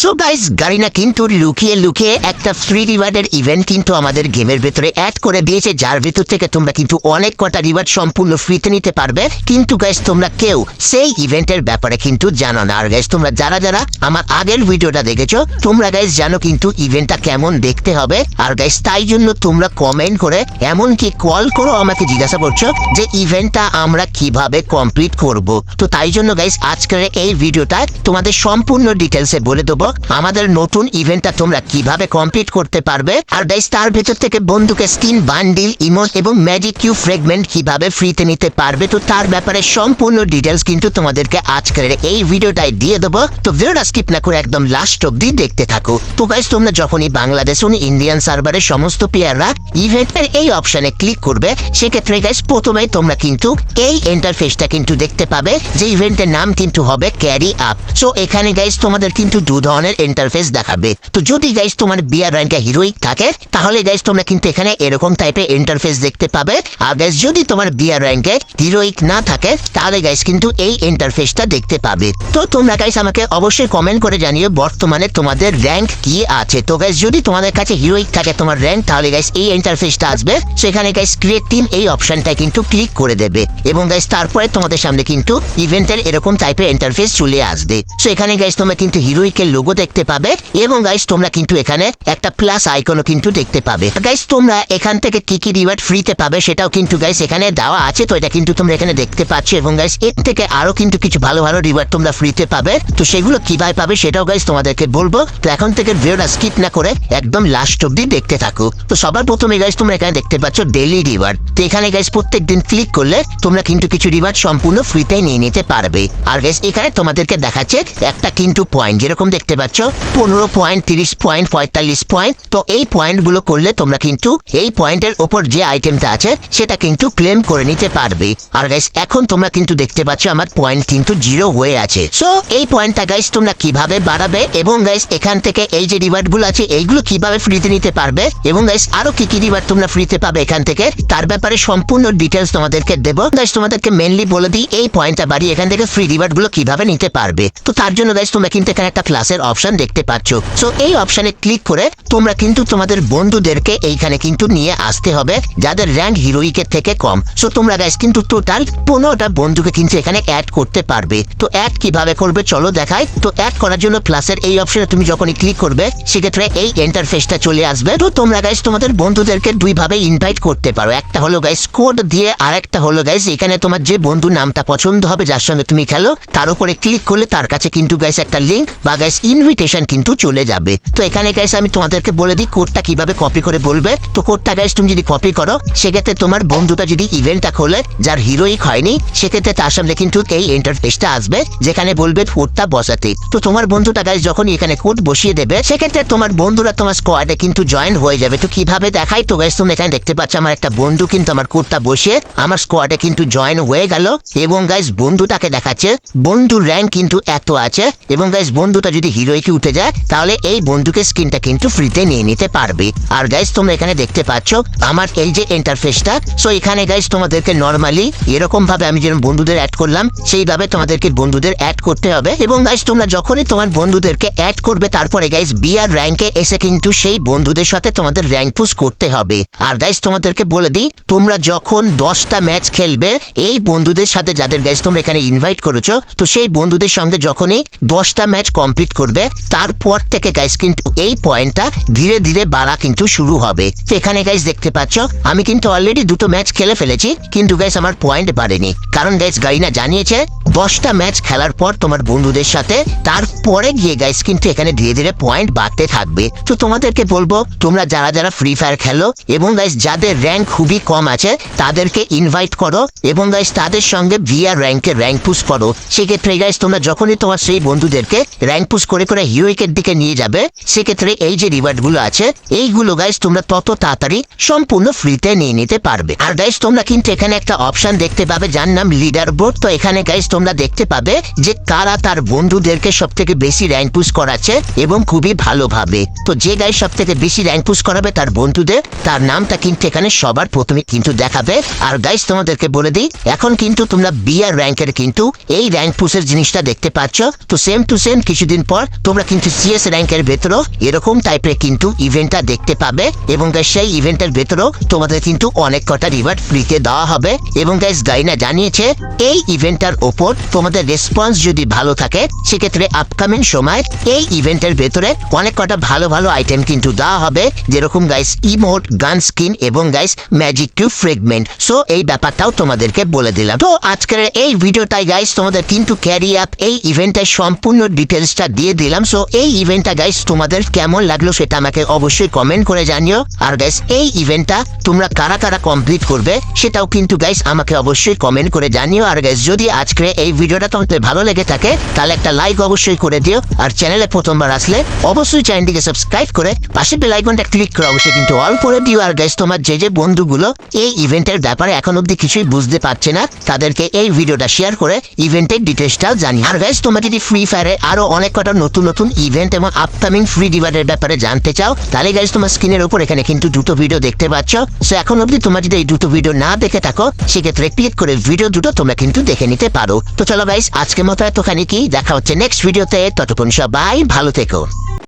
So guys গাড়িনা কিন্তু লুকিয়ে লুকিয়ে একটা ফ্রি রিওয়ার্ডের ইভেন্ট কিন্তু আমাদের গেমের ভেতরে অ্যাড করে দিয়েছে, যার ভেতর থেকে তোমরা কিন্তু অনেক কটা রিওয়ার্ড সম্পূর্ণ ফ্রিতে নিতে পারবে। কিন্তু গাইস তোমরা কেউ সেই ইভেন্টের ব্যাপারে কিন্তু জানো না। আর গাইস তোমরা যারা যারা আমার আগের ভিডিওটা দেখেছ, তোমরা গাইস জানো কিন্তু ইভেন্টটা কেমন দেখতে হবে। আর গাইস তাই জন্য তোমরা কমেন্ট করে এমনকি কল করো আমাকে জিজ্ঞাসা করছ যে ইভেন্টটা আমরা কীভাবে কমপ্লিট করব। তো তাই জন্য গাইস আজকের এই ভিডিওটা তোমাদের সম্পূর্ণ ডিটেলসে বলে দেবো। আমাদের নতুন ইভেন্টটা তোমরা কীভাবে কমপ্লিট করতে পারবে, আর গাইস তার ভেতর থেকে বন্ধুকে স্কিন বান্ডিল ইমোট এবং ম্যাজিক কিউ ফ্রেগমেন্ট কীভাবে ফ্রিতে নিতে পারবে, তো তার ব্যাপারে সম্পূর্ণ ডিটেলস কিন্তু তোমাদেরকে আজকের এই ভিডিওটায় দিয়ে দেবো। তো ভিডিওটা স্কিপ না করে একদম লাস্ট অব্দি দেখতে থাকো। তো গাইস তোমরা যখনই বাংলাদেশ ও ইন্ডিয়ান সার্ভারের সমস্ত প্লেয়াররা ইভেন্টের এই অপশনে ক্লিক করবে, সেক্ষেত্রে গাইস প্রথমেই তোমরা কিন্তু এই ইন্টারফেসটা কিন্তু দেখতে পাবে, যে ইভেন্টের নাম কিন্তু হবে ক্যারি আপ সো এখানে গাইস তোমাদের কিন্তু দু ধরনের ইন্টারফেস দেখাবে। তো যদি গাইস তোমার বিয়ার র্যাঙ্কে হিরোইক থাকে, তাহলে গাইস তোমরা কিন্তু এখানে এরকম টাইপের ইন্টারফেস দেখতে পাবে। আর গাইস যদি তোমার বিয়ার র্যাঙ্কে হিরোইক না থাকে, তাহলে গাইস কিন্তু এই ইন্টারফেসটা দেখতে পাবে। তো তোমরা গাইস আমাকে অবশ্যই কমেন্ট করে জানিও বর্তমানে তোমাদের র্যাঙ্ক কি আছে। তো গাইস যদি তোমাদের কাছে হিরোইক থাকে তোমার র্যাঙ্ক তাহলে গাইস এই ইন্টারফেসটা আসবে। সেখানে গাইস ক্রিয়েট টিম এই অপশনটা কিন্তু ক্লিক করে দেবে। এবং গাইস তারপরে তোমাদের সামনে কিন্তু ইভেন্টের এরকম টাইপের ইন্টারফেস চলে আসবে। সো এখানে গাইস তোমরা কিন্তু হিরোইকের লোগো দেখতে পাবে। এবং গাইস তোমরা কিন্তু এখানে একটা প্লাস আইকনও কিন্তু দেখতে পাবে। গাইস তোমরা এখান থেকে কি কি রিওয়ার্ড ফ্রিতে পাবে সেটাও কিন্তু গাইস এখানে দেওয়া আছে। তো এটা কিন্তু তোমরা এখানে দেখতে পাচ্ছ এবং গাইস এর থেকে আরও কিন্তু কিছু ভালো ভালো রিওয়ার্ড তোমরা ফ্রিতে পাবে। তো সেগুলো কীভাবে পাবে সেটাও গাইস তোমাদেরকে বলব। তো এখন থেকে ভিডিওটা স্কিপ না করে একদম লাস্ট অব্দি দেখতে থাকো। তো সবার প্রথমে গাইস তোমরা এখানে দেখতে পাচ্ছ ডেইলি রিওয়ার্ড তো এখানে গাইস প্রত্যেক দিন ক্লিক করলে তোমরা কিন্তু কিছু রিওয়ার্ড সম্পূর্ণ ফ্রিতে নিয়ে নিতে পারবে। আর গাইস এখানে তোমাদেরকে দেখাচ্ছে একটা কিন্তু পয়েন্ট যেরকম দেখতে পাচ্ছ? পনেরো পয়েন্ট তিরিশ পয়েন্ট পঁয়তাল্লিশ পয়েন্ট তো এই পয়েন্টগুলো করলে তোমরা কিন্তু এই পয়েন্টের ওপর যে আইটেমটা আছে, সেটা কিন্তু ক্লেম করে নিতে পারবে। আর গাইস এখন তোমরা কিন্তু দেখতে পাচ্ছ আমার পয়েন্ট কিন্তু জিরো হয়ে আছে। সো এই পয়েন্টটা গাইস তোমরা কীভাবে বাড়াবে? এবং গাইস এখান থেকে এই যে রিওয়ার্ডগুলো আছে, এইগুলো কীভাবে ফ্রিতে নিতে পারবে? এবং গাইস আরও কি কি রিওয়ার্ড তোমরা ফ্রিতে পাবে এখান থেকে? তার ব্যাপারে সম্পূর্ণ ডিটেলস তোমাদেরকে দেবো। গাইস তোমাদেরকে মেনলি বলে দিই, এই পয়েন্টটা বাড়িয়ে এখান থেকে ফ্রি রিওয়ার্ডগুলো কীভাবে নিতে পারবে? তো তার জন্য গাইস তোমরা কিন্তু এখানে একটা ক্লাসের অপশন দেখতে পাচ্ছ। সো এই অপশনে ক্লিক করে তোমরা কিন্তু তোমাদের বন্ধুদেরকে এইখানে কিন্তু নিয়ে আসতে হবে, যাদের র্যাঙ্ক হিরোইকের থেকে কম। সো তোমরা গাইস কিন্তু টোটাল পনেরোটা বন্ধুকে কিন্তু এখানে অ্যাড করতে পারবে। তো অ্যাড কীভাবে করবে চলো দেখাই। তো অ্যাড করার জন্য প্লাসের এই অপশনে তুমি যখনই ক্লিক করবে, সেক্ষেত্রে এই ইন্টারফেসটা চলে আসবে। তো তোমরা গাইস তোমাদের বন্ধুদেরকে দুইভাবে ইনভাইট করতে পারো। একটা হলো গাইস কোড দিয়ে আর একটা হলো গাইস এখানে তোমার যে বন্ধু নামটা পছন্দ হবে, যার সঙ্গে তুমি খেলো, তার উপরে ক্লিক করলে তার কাছে কিন্তু গাইস একটা লিঙ্ক বা গাইস ইনভিটেশন কিন্তু চলে যাবে। তো এখানে গাইস আমি তোমাদেরকে বলে দিই কোডটা কীভাবে কপি করে বলবে। তো কোডটা গাইস তুমি যদি কপি করো, সেক্ষেত্রে তোমার বন্ধুটা যদি ইভেন্টটা খোলে, যার হিরোইক হয়নি, সেক্ষেত্রে তার সামনে কিন্তু এই ইন্টারফেসটা আসবে, যেখানে বলবে কোডটা বসাতে। তো তোমার বন্ধুটা গাইস যখন এখানে কোড বসিয়ে দেবে, সেক্ষেত্রে তোমার বন্ধুরা তোমার স্কোয়াডে কিন্তু জয়েন হয়ে যাবে। তো কীভাবে দেখাই তো গাইস তুমি এখানে দেখতে পাচ্ছ, আমার একটা বন্ধু কিন্তু আমার কোডটা বসিয়ে, আমার স্কোয়াডে কিন্তু জয়েন হয়ে গেল। এবং গাইস বন্ধুটাকে দেখাচ্ছে, বন্ধুর র্যাঙ্ক কিন্তু এত আছে। এবং গাইস বন্ধুটা যদি হিরোইকে উঠে যায়, তাহলে এই বন্ধুকে স্কিনটা কিন্তু ফ্রিতে নিয়ে নিতে পারবে। আর গাইস তোমরা এখানে দেখতে পাচ্ছ, আমার এই যে ইন্টারফেসটা সো এখানে গাইস তোমাদেরকে নর্মালি এরকম ভাবে আমি যেরকম বন্ধুদের অ্যাড করলাম, সেইভাবে তোমাদেরকে বন্ধুদের অ্যাড করতে হবে। এবং গাইস তোমরা যখনই তোমার বন্ধুদেরকে অ্যাড করবে, তারপরে গাইস বিআর র্যাঙ্কে এসে কিন্তু সেই বন্ধুদের সাথে তোমাদের র্যাঙ্ক পুশ করতে হবে। আর গাইস তোমাদেরকে বলে দিই, তোমরা যখন দশটা ম্যাচ খেলবে, এই বন্ধুদের সাথে যাদের গাইস তোমরা এখানে ইনভাইট করেছ, তো সেই বন্ধুদের সঙ্গে যখনই দশটা ম্যাচ কমপ্লিট করবে, তারপর থেকে গাইস কিন্তু এই পয়েন্টটা ধীরে ধীরে বাড়া কিন্তু শুরু হবে। এখানে গাইস দেখতে পাচ্ছ, আমি কিন্তু অলরেডি দুটো ম্যাচ খেলে ফেলেছি, কিন্তু গাইস আমার পয়েন্ট বাড়েনি। কারণ গাইস গাইনা জানিয়েছে দশটা ম্যাচ খেলার পর তোমার বন্ধুদের সাথে, তারপরে গিয়ে গাইস কিন্তু এখানে ধীরে ধীরে পয়েন্ট বাড়তে থাকবে। তো তোমাদেরকে বলব, তোমরা যারা যারা ফ্রি ফায়ার খেলো, এবং গাইস যাদের র্যাঙ্ক খুবই কম আছে, তাদেরকে ইনভাইট করো, এবং গাইস তাদের সঙ্গে ভিআর র্যাঙ্কে র্যাঙ্ক পুশ করো। সেক্ষেত্রে গাইস তোমরা যখনই তোমার সেই বন্ধুদেরকে র্যাঙ্ক পুশ করে করে হিরোইকের দিকে নিয়ে যাবে, সেক্ষেত্রে এই যে রিওয়ার্ডগুলো আছে, এইগুলো গাইস তোমরা তত তাড়াতাড়ি সম্পূর্ণ ফ্রিতে নিয়ে নিতে পারবে। আর গাইস তোমরা কিন্তু এখানে একটা অপশন দেখতে পাবে, যার নাম লিডার বোর্ড তো এখানে গাইস তোমরা তোমরা দেখতে পাবে যে কারা তার বন্ধুদেরকে সব থেকে বেশি র্যাঙ্ক পুশ করাচ্ছে এবং খুবই ভালোভাবে। তো যে গাইস সব থেকে বেশি র্যাঙ্ক পুশ করাবে তার বন্ধুদের, তার নামটা কিন্তু এখানে সবার প্রথমে কিন্তু দেখাবে। আর গাইস তোমাদেরকে বলে দিই, এখন কিন্তু তোমরা বিআর র্যাঙ্কের কিন্তু এই র্যাঙ্ক পুশের জিনিসটা দেখতে পাচ্ছ। তো সেম টু সেম কিছুদিন পর তোমরা কিন্তু সিএস র্যাঙ্কের ভেতরেও এরকম টাইপের কিন্তু ইভেন্টটা দেখতে পাবে। এবং সেই ইভেন্টের ভেতরেও তোমাদের কিন্তু অনেক কটা রিওয়ার্ড ফ্রিতে দেওয়া হবে। এবং গাইস গাইনা জানিয়েছে, এই ইভেন্টটার ওপর তোমাদের রেসপন্স যদি ভালো থাকে, সেক্ষেত্রে আপকামিং সময় এই ইভেন্টের ভেতরে অনেক কটা ভালো ভালো আইটেম কিন্তু দেওয়া হবে। যেরকম গাইস ইমোট গান স্কিন এবং guys magic to fragment so এই ব্যাপারটাও তোমাদেরকে বলে দিলাম। তো, আজকের এই ভিডিওটাই গাইস তোমাদের কিন্তু ক্যারি আপ এই ইভেন্টের সম্পূর্ণ ডিটেলসটা দিয়ে দিলাম। সো এই ইভেন্টটা গাইস তোমাদের কেমন লাগল সেটা আমাকে অবশ্যই কমেন্ট করে জানিও। আর গাইস এই ইভেন্টটা তোমরা কারা কারা কমপ্লিট করবে, সেটাও কিন্তু গাইস আমাকে অবশ্যই কমেন্ট করে জানিও। আর গাইস যদি আজকে এই ভিডিওটা তোমাদের ভালো লেগে থাকে, তাহলে একটা লাইক অবশ্যই করে দিও, আর চ্যানেলে প্রথমবার আসলে অবশ্যই চ্যানেলটিকে সাবস্ক্রাইব করে পাশে বেল আইকনটা ক্লিক করে অবশ্যই কিন্তু অল করে দিও। আর গাইস তোমার যে যে বন্ধুগুলো এই ইভেন্টের ব্যাপারে এখন অব্দি কিছুই বুঝতে পারছে না, তাদেরকে এই ভিডিওটা শেয়ার করে ইভেন্টের ডিটেলসটাও জানি আর গাইস তোমরা যদি ফ্রি ফায়ারে আরও অনেক কটা নতুন নতুন ইভেন্ট এবং আপকামিং ফ্রি ডিভাইডের ব্যাপারে জানতে চাও, তাহলে গাইস তোমার স্ক্রিনের উপর এখানে কিন্তু দুটো ভিডিও দেখতে পাচ্ছ। সো এখন অব্দি তোমরা যদি এই দুটো ভিডিও না দেখে থাকো, সেক্ষেত্রে ক্লিক করে ভিডিও দুটো তোমরা কিন্তু দেখে নিতে পারো। তো চলো গাইস আজকের মতো এতখানি কি? দেখা হচ্ছে নেক্সট ভিডিওতে ততক্ষণ সবাই ভালো থেকো।